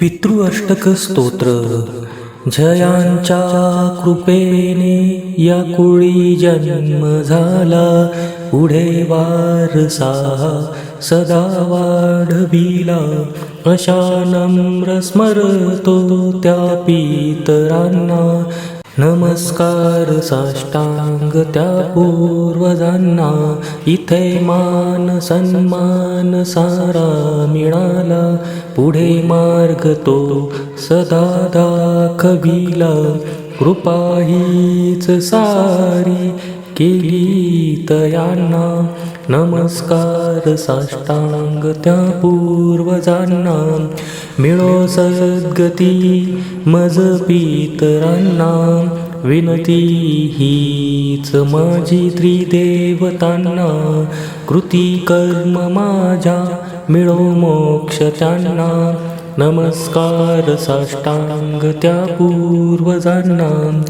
पितृअष्टक स्तोत्र जयांच्या कृपेने या कुळी जन्म झाला. पुढे वारसा सदा वाढविला. अशा नम्र स्मरतो त्या पितरांना. नमस्कार साष्टांग त्या पूर्वजांना. इथे मान सन्मान सारा मिळाला. पुढे मार्ग तो सदा दाखविला. कृपा हीच सारी. केली तयांना नमस्कार साष्टांग त्या पूर्वजांना. मिळो सद्गती मज पितरांना विनती हीच माझी त्रिदेवतांना. कृती कर्म माझ्या मिळो मोक्ष त्यांना. नमस्कार साष्टांग त्या पूर्वजांना.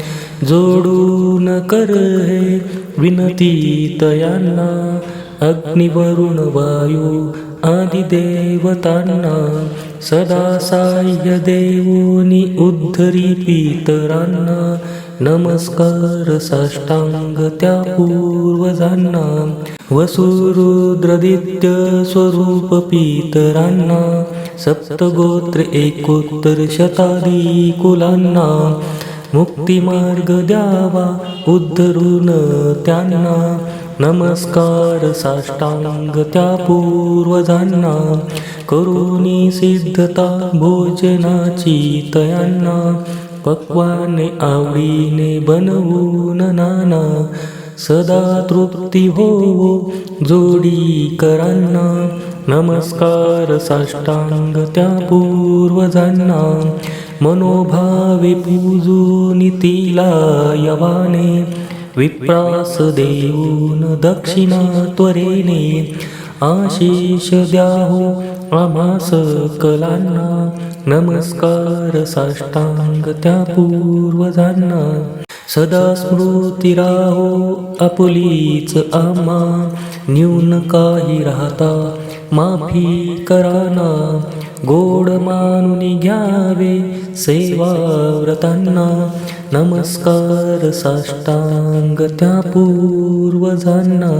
जोडून कर हे विनती तयांना अग्निवरुण वायू आदी देवतांना. सदा साह्य देवोनी उद्धरी पितरांना. नमस्कार साष्टांग त्या पूर्वजांना. वसुरुद्रदित्य स्वरूप पितरांना. सप्तगोत्र एकोत्तर शतादी कुलांना मुक्तिमार्ग द्यावा उद्धरून त्यांना. नमस्कार साष्टांग त्या पूर्वजांना. करुणी सिद्धता भोजनाची तयांना. पक्वाने आवडीने बनवून नाना. सदा तृप्ती होवो जोडी करांना. नमस्कार साष्टांग त्या पूर्वजांना. मनोभावे पूजून तिला यवाने विप्रास देऊन दक्षिणा त्वरेने आशिष द्याहो आमास कलांना नमस्कार साष्टांग त्या पूर्वजांना सदा स्मृती राहो आपुलीच आम्हा न्यून काही राहता माफी कराना गोड मानुनी घ्यावे सेवा व्रतांना नमस्कार साष्टांग त्या पूर्वजांना.